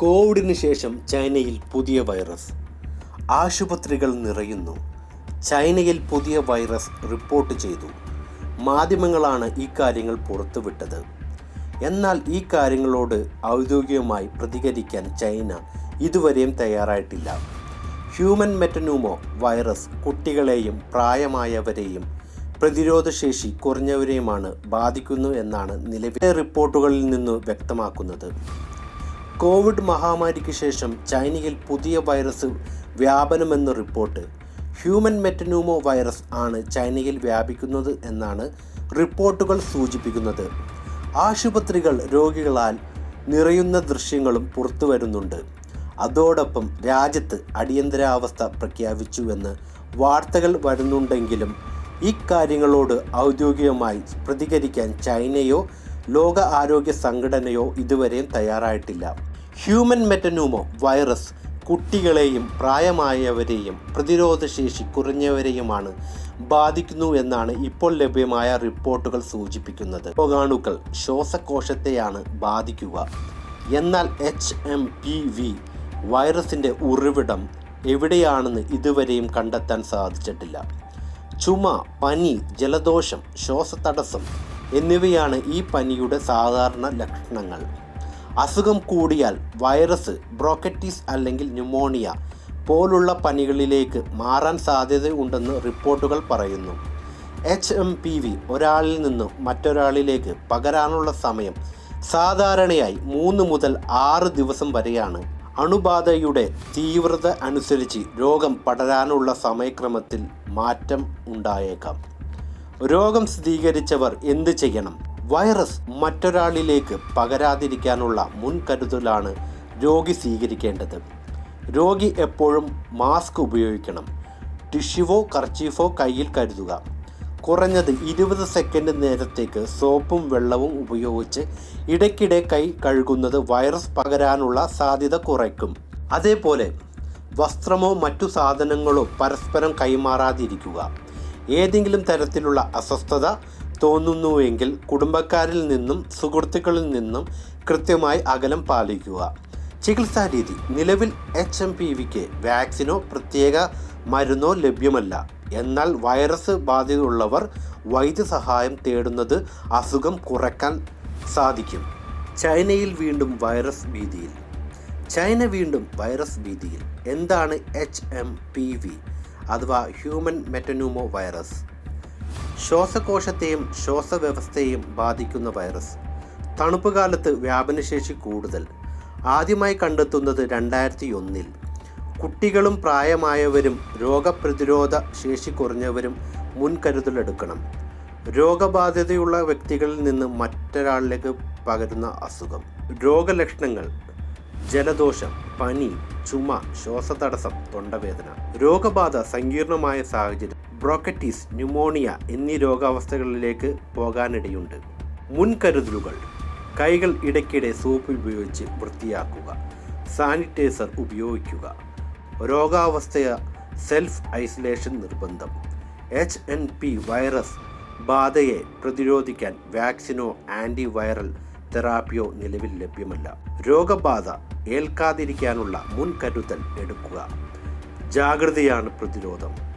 കോവിഡിന് ശേഷം ചൈനയിൽ പുതിയ വൈറസ്. ആശുപത്രികൾ നിറയുന്നു. ചൈനയിൽ പുതിയ വൈറസ് റിപ്പോർട്ട് ചെയ്തു. മാധ്യമങ്ങളാണ് ഈ കാര്യങ്ങൾ പുറത്തുവിട്ടത്. എന്നാൽ ഈ കാര്യങ്ങളോട് ഔദ്യോഗികമായി പ്രതികരിക്കാൻ ചൈന ഇതുവരെയും തയ്യാറായിട്ടില്ല. ഹ്യൂമൻ മെറ്റനൂമോ വൈറസ് കുട്ടികളെയും പ്രായമായവരെയും പ്രതിരോധശേഷി കുറഞ്ഞവരെയുമാണ് ബാധിക്കുന്നു എന്നാണ് നിലവിലെ റിപ്പോർട്ടുകളിൽ നിന്ന് വ്യക്തമാക്കുന്നത്. കോവിഡ് മഹാമാരിക്ക് ശേഷം ചൈനയിൽ പുതിയ വൈറസ് വ്യാപനമെന്ന റിപ്പോർട്ട്. ഹ്യൂമൻ മെറ്റനൂമോ വൈറസ് ആണ് ചൈനയിൽ വ്യാപിക്കുന്നത് എന്നാണ് റിപ്പോർട്ടുകൾ സൂചിപ്പിക്കുന്നത്. ആശുപത്രികൾ രോഗികളാൽ നിറയുന്ന ദൃശ്യങ്ങളും പുറത്തു വരുന്നുണ്ട്. അതോടൊപ്പം രാജ്യത്ത് അടിയന്തരാവസ്ഥ പ്രഖ്യാപിച്ചുവെന്ന് വാർത്തകൾ വരുന്നുണ്ടെങ്കിലും ഇക്കാര്യങ്ങളോട് ഔദ്യോഗികമായി പ്രതികരിക്കാൻ ചൈനയോ ലോക ആരോഗ്യ സംഘടനയോ ഇതുവരെയും തയ്യാറായിട്ടില്ല. ഹ്യൂമൻ മെറ്റനൂമോ വൈറസ് കുട്ടികളെയും പ്രായമായവരെയും പ്രതിരോധശേഷി കുറഞ്ഞവരെയുമാണ് ബാധിക്കുന്നു എന്നാണ് ഇപ്പോൾ ലഭ്യമായ റിപ്പോർട്ടുകൾ സൂചിപ്പിക്കുന്നത്. രോഗാണുക്കൾ ശ്വാസകോശത്തെയാണ് ബാധിക്കുക. എന്നാൽ എച്ച് എം പി വി വൈറസിന്റെ ഉറവിടം എവിടെയാണെന്ന് ഇതുവരെയും കണ്ടെത്താൻ സാധിച്ചിട്ടില്ല. ചുമ പനി ജലദോഷം ശ്വാസതടസ്സം എന്നിവയാണ് ഈ പനിയുടെ സാധാരണ ലക്ഷണങ്ങൾ. അസുഖം കൂടിയാൽ വൈറസ് ബ്രോക്കറ്റിസ് അല്ലെങ്കിൽ ന്യൂമോണിയ പോലുള്ള പനികളിലേക്ക് മാറാൻ സാധ്യതയുണ്ടെന്ന് റിപ്പോർട്ടുകൾ പറയുന്നു. എച്ച് എം പി വി ഒരാളിൽ നിന്നും മറ്റൊരാളിലേക്ക് പകരാനുള്ള സമയം സാധാരണയായി മൂന്ന് മുതൽ ആറ് ദിവസം വരെയാണ്. അണുബാധയുടെ തീവ്രത അനുസരിച്ച് രോഗം പടരാനുള്ള സമയക്രമത്തിൽ മാറ്റം ഉണ്ടായേക്കാം. രോഗം സ്ഥിരീകരിച്ചവർ എന്ത് ചെയ്യണം? വൈറസ് മറ്റൊരാളിലേക്ക് പകരാതിരിക്കാനുള്ള മുൻകരുതലാണ് രോഗി സ്വീകരിക്കേണ്ടത്. രോഗി എപ്പോഴും മാസ്ക് ഉപയോഗിക്കണം. ടിഷ്യുവോ കർച്ചീഫോ കയ്യിൽ കരുതുക. കുറഞ്ഞത് ഇരുപത് സെക്കൻഡ് നേരത്തേക്ക് സോപ്പും വെള്ളവും ഉപയോഗിച്ച് ഇടയ്ക്കിടെ കൈ കഴുകുന്നത് വൈറസ് പകരാനുള്ള സാധ്യത കുറയ്ക്കും. അതേപോലെ വസ്ത്രമോ മറ്റു സാധനങ്ങളോ പരസ്പരം കൈമാറാതിരിക്കുക. ഏതെങ്കിലും തരത്തിലുള്ള അസ്വസ്ഥത തോന്നുന്നുവെങ്കിൽ കുടുംബക്കാരിൽ നിന്നും സുഹൃത്തുക്കളിൽ നിന്നും കൃത്യമായി അകലം പാലിക്കുക. ചികിത്സാ രീതി. നിലവിൽ എച്ച് എം പി വിക്ക് വാക്സിനോ പ്രത്യേക മരുന്നോ ലഭ്യമല്ല. എന്നാൽ വൈറസ് ബാധ്യതയുള്ളവർ വൈദ്യസഹായം തേടുന്നത് അസുഖം കുറയ്ക്കാൻ സാധിക്കും. ചൈനയിൽ വീണ്ടും വൈറസ് ഭീതിയിൽ. ചൈന വീണ്ടും വൈറസ് ഭീതിയിൽ. എന്താണ് എച്ച് എം പി വി? അഥവാ ഹ്യൂമൻ മെറ്റനൂമോ വൈറസ്. ശ്വാസകോശത്തെയും ശ്വാസവ്യവസ്ഥയെയും ബാധിക്കുന്ന വൈറസ്. തണുപ്പ് കാലത്ത് വ്യാപനശേഷി കൂടുതൽ. ആദ്യമായി കണ്ടെത്തുന്നത് രണ്ടായിരത്തി ഒന്നിൽ കുട്ടികളും പ്രായമായവരും രോഗപ്രതിരോധ ശേഷി കുറഞ്ഞവരും മുൻകരുതലെടുക്കണം രോഗബാധിതയുള്ള വ്യക്തികളിൽ നിന്ന് മറ്റൊരാളിലേക്ക് പകരുന്ന അസുഖം. രോഗലക്ഷണങ്ങൾ. ജലദോഷം പനി ചുമ ശ്വാസതടസ്സം തൊണ്ടവേദന. രോഗബാധ സങ്കീർണമായ സാഹചര്യം ബ്രോക്കറ്റീസ് ന്യൂമോണിയ എന്നീ രോഗാവസ്ഥകളിലേക്ക് പോകാനിടയുണ്ട്. മുൻകരുതലുകൾ. കൈകൾ ഇടയ്ക്കിടെ സോപ്പ് ഉപയോഗിച്ച് വൃത്തിയാക്കുക. സാനിറ്റൈസർ ഉപയോഗിക്കുക. രോഗാവസ്ഥയ സെൽഫ് ഐസൊലേഷൻ നിർബന്ധം. എച്ച് എൻ പി വൈറസ് ബാധയെ പ്രതിരോധിക്കാൻ വാക്സിനോ ആന്റിവൈറൽ തെറാപ്പിയോ നിലവിൽ ലഭ്യമല്ല. രോഗബാധ ഏൽക്കാതിരിക്കാനുള്ള മുൻകരുതൽ എടുക്കുക. ജാഗ്രതയാണ് പ്രതിരോധം.